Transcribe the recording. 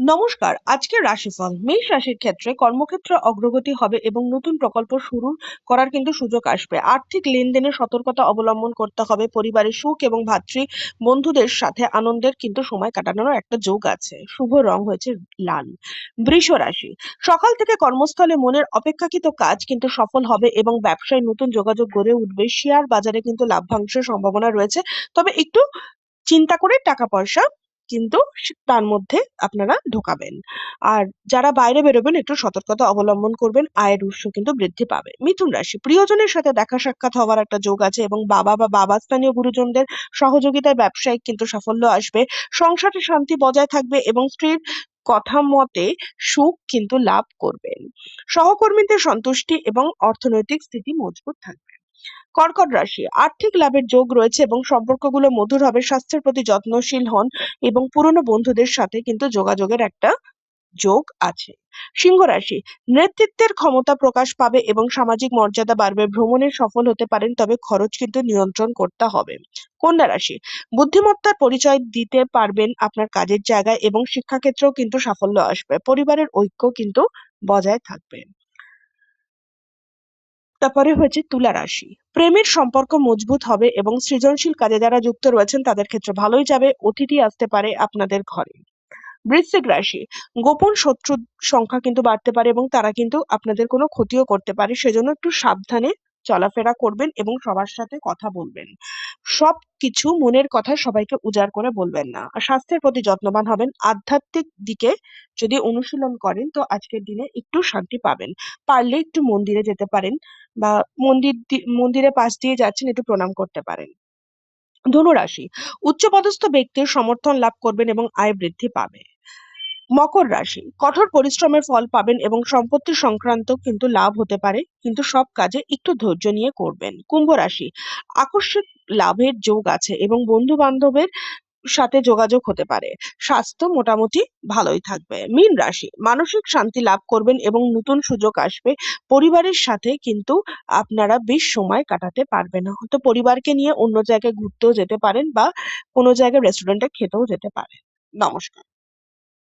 নমস্কার, আজকের রাশিফল। মেষ রাশির ক্ষেত্রে কর্মক্ষেত্রে অগ্রগতি হবে এবং নতুন প্রকল্প শুরু করার কিন্তু সুযোগ আসবে। আর্থিক লেনদেনে সতর্কতা অবলম্বন করতে হবে, পরিবারের সুখ এবং ভাতৃ বন্ধুদের সাথে আনন্দের কিন্তু সময় কাটানোর একটা যোগ আছে। শুভ রং হয়েছে লাল। বৃষ রাশি। সকাল থেকে কর্মস্থলে মনের অপেক্ষাকৃত কাজ কিন্তু সফল হবে এবং ব্যবসায় নতুন যোগাযোগ গড়ে উঠবে। শেয়ার বাজারে কিন্তু লাভ্যাংশের সম্ভাবনা রয়েছে। তবে একটু চিন্তা করে টাকা পয়সা কিন্তু তার মধ্যে আপনারা ঢোকাবেন। আর যারা বাইরে বেরোবেন, একটু সতর্কতা অবলম্বন করবেন। আয়ের উৎস কিন্তু বৃদ্ধি পাবে। মিথুন রাশি, প্রিয়জনের সাথে দেখা সাক্ষাৎ হওয়ার একটা যোগ আছে এবং বাবা বা বাবা স্থানীয় গুরুজনদের সহযোগিতায় ব্যবসায়িক কিন্তু সাফল্য আসবে। সংসারে শান্তি বজায় থাকবে এবং স্ত্রীর কথা মতে সুখ কিন্তু লাভ করবেন। সহকর্মীদের সন্তুষ্টি এবং অর্থনৈতিক স্থিতি মজবুত থাকবে। কর্কট রাশি, আর্থিক লাভের যোগ রয়েছে এবং সম্পর্কগুলো মধুর হবে, স্বাস্থ্যের প্রতি যত্নশীল হন এবং পুরনো বন্ধুদের সাথে কিন্তু যোগাযোগের একটা যোগ আছে। সিংহ রাশি, নেতৃত্বের ক্ষমতা প্রকাশ পাবে এবং সামাজিক মর্যাদা বাড়বে, ভ্রমণে সফল হতে পারেন, তবে খরচ কিন্তু নিয়ন্ত্রণ করতে হবে। কন্যা রাশি, বুদ্ধিমত্তার পরিচয় দিতে পারবেন আপনার কাজের জায়গায় এবং শিক্ষাক্ষেত্রেও কিন্তু সাফল্য আসবে, পরিবারের ঐক্য কিন্তু বজায় থাকবে। তারপরে হয়েছে তুলা রাশি। প্রেমের সম্পর্ক মজবুত হবে এবং সৃজনশীল কাজে যারা যুক্ত রয়েছেন, তাদের ক্ষেত্রে ভালোই যাবে, অতিথি আসতে পারে আপনাদের ঘরে। বৃশ্চিক রাশি, গোপন শত্রুর সংখ্যা কিন্তু বাড়তে পারে এবং তারা কিন্তু আপনাদের কোনো ক্ষতিও করতে পারে, সেজন্য একটু সাবধানে চলাফেরা করবেন এবং সবার সাথে কথা বলবেন। সব কিছু মনের কথা সবাইকে উজাড় করে বলবেন না। আর স্বাস্থ্যের প্রতি যত্নবান হবেন। আধ্যাত্মিক দিকে যদি অনুশীলন করেন তো আজকের দিনে একটু শান্তি পাবেন। পারলে একটু মন্দিরে যেতে পারেন বা মন্দির মন্দিরের পাশ দিয়ে যাচ্ছেন একটু প্রণাম করতে পারেন। ধনুরাশি, উচ্চপদস্থ ব্যক্তির সমর্থন লাভ করবেন এবং আয় বৃদ্ধি পাবে। মকর রাশি। কঠোর পরিশ্রমের ফল পাবেন এবং সম্পত্তি সংক্রান্ত কিন্তু লাভ হতে পারে, কিন্তু সব কাজে একটু ধৈর্য নিয়ে করবেন। কুম্ভ রাশি, আকস্মিক লাভের যোগ আছে এবং বন্ধু বান্ধবের সাথে যোগাযোগ হতে পারে। স্বাস্থ্য মোটামুটি ভালোই থাকবে। মীন রাশি, মানসিক শান্তি লাভ করবেন এবং নতুন সুযোগ আসবে। পরিবারের সাথে কিন্তু আপনারা বেশ সময় কাটাতে পারবেন হয়তো পরিবারকে নিয়ে অন্য জায়গায় ঘুরতেও যেতে পারেন বা কোনো জায়গায় রেস্টুরেন্টে খেতেও যেতে পারেন। নমস্কার।